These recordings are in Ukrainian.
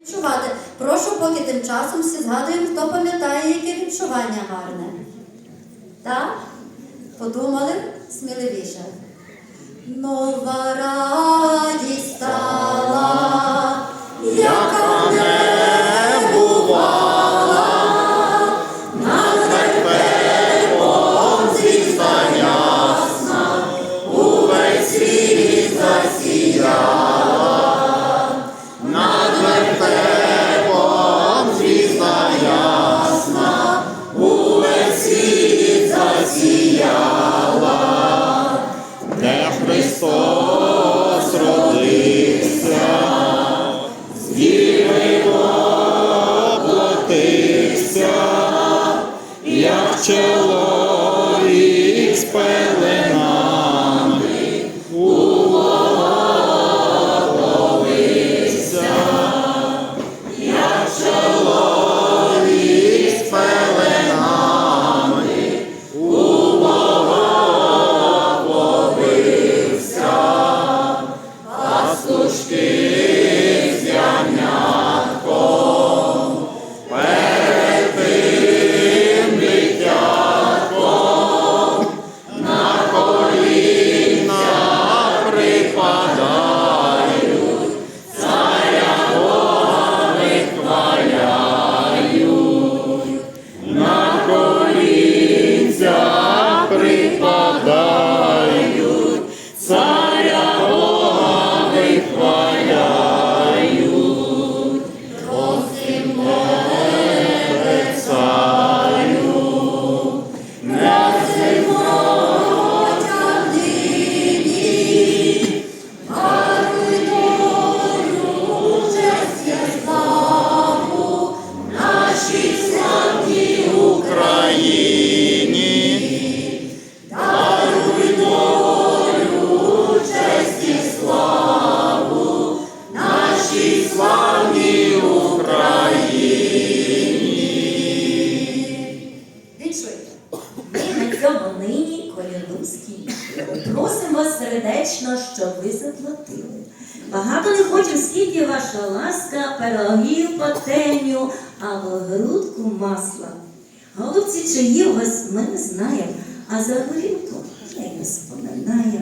Віншувати. Прошу, поки тим часом всі згадуємо, хто пам'ятає, яке віншування гарне. Так? Подумали? Сміливіше. Нова радість стала, пирогів, пательню або грудку масла. Голубці, чиї вас ми не знаємо, а за горілку я не споминаю.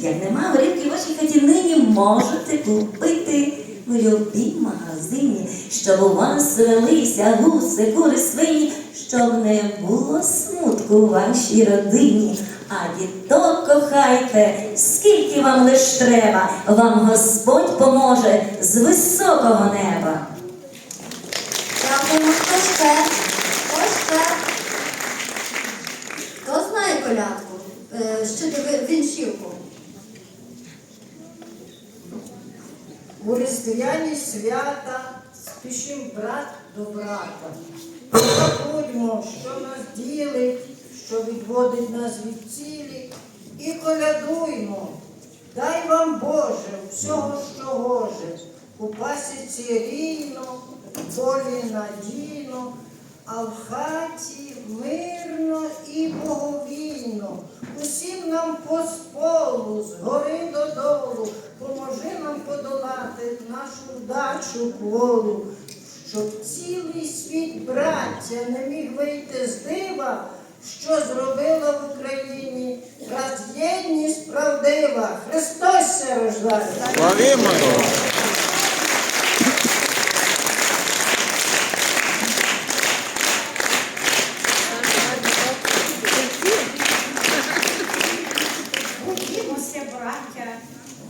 Як нема горілки в вашій хаті нині можете купити в любій магазині, щоб у вас велися гуси, кури, свині, щоб не було смутку у вашій родині. А діток кохайте, скільки вам лиш треба, вам Господь поможе з високого неба. Дякуємо, хто ще? Хто ще? Хто знає колядку? Е, Щодо ви- віншівку. У різдвяні свята спішим брат до брата. Забудьмо, що нас ділить, що відводить нас від цілі, і колядуймо. Дай вам Боже всього, що гоже, у пасіці рівно, волі надійно, а в хаті мирно і боговільно. Усім нам по сполу, згори додолу, поможи нам подолати нашу вдачу кволу, щоб цілий світ браття не міг вийти з дива, що зробила в Україні раз'єдність правдива. Христос се рождає. Славімо його! Браття,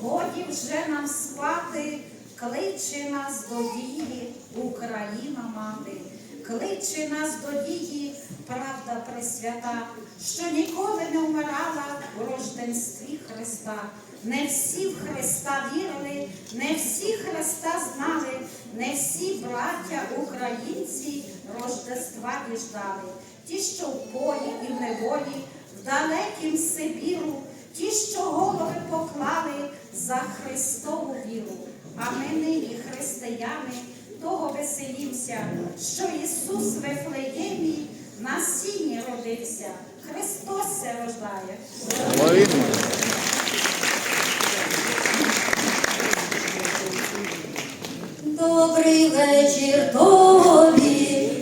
годі вже нам спати, кличе нас до дії Україна мати, кличе нас до дії, правда пресвята, що ніколи не вмирала у рожденстві Христа. Не всі в Христа вірили, не всі Христа знали, не всі браття українці Рождества діждали. Ті, що в полі і в неволі, в далекім Сибіру, ті, що голови поклали за Христову віру. А ми нині, християни, того веселімся, що Ісус в Вифлеємі Насіння родився, Христос се рождає. Добрий вечір тобі.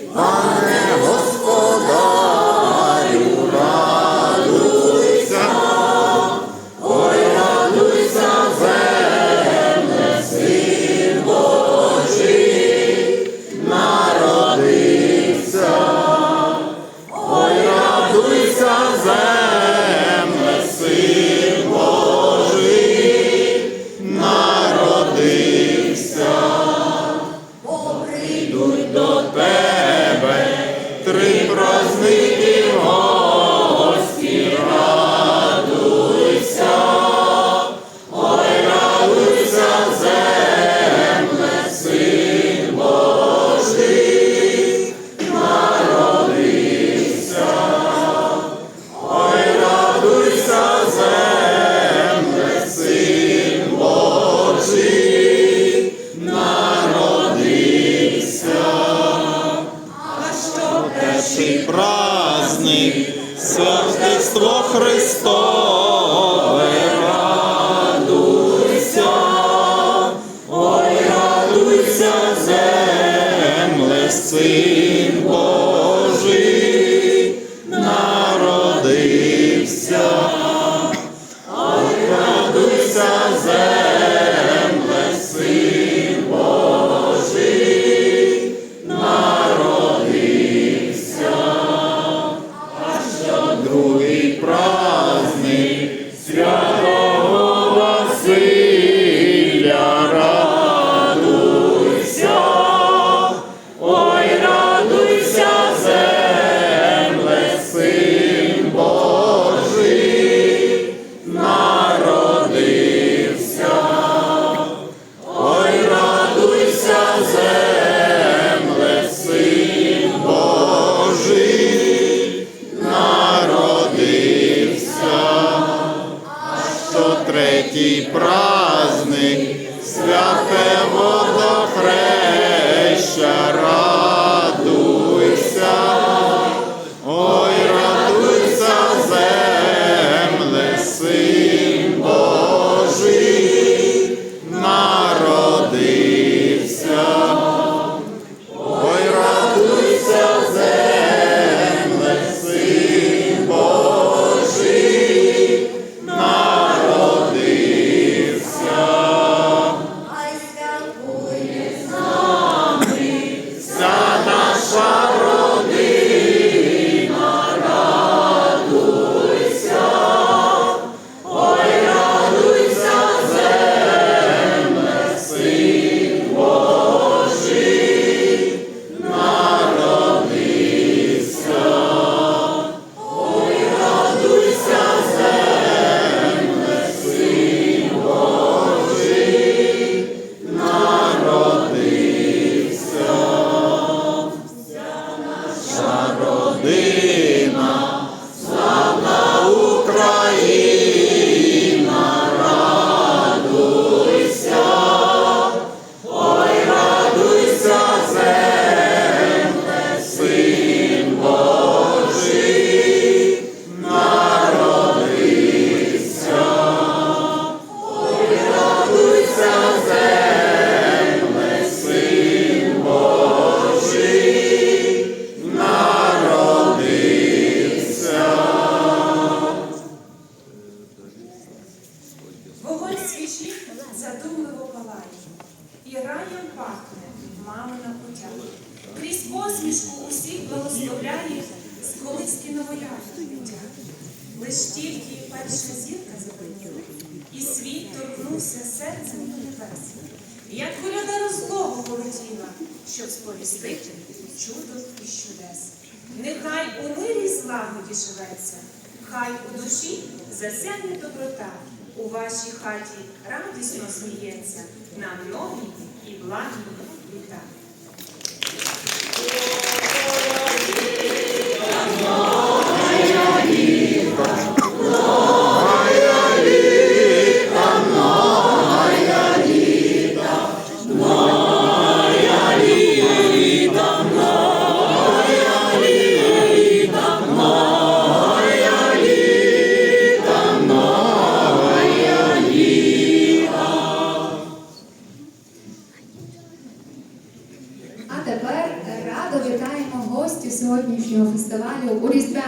Великий праздник, Святство Христос. серцем до небес, як коляда розлогу полетіла, щоб сповістити чудо і чудес. Нехай у мирі славу живеться, хай у душі засяне доброта, у вашій хаті радісно сміється на нові і благі літа.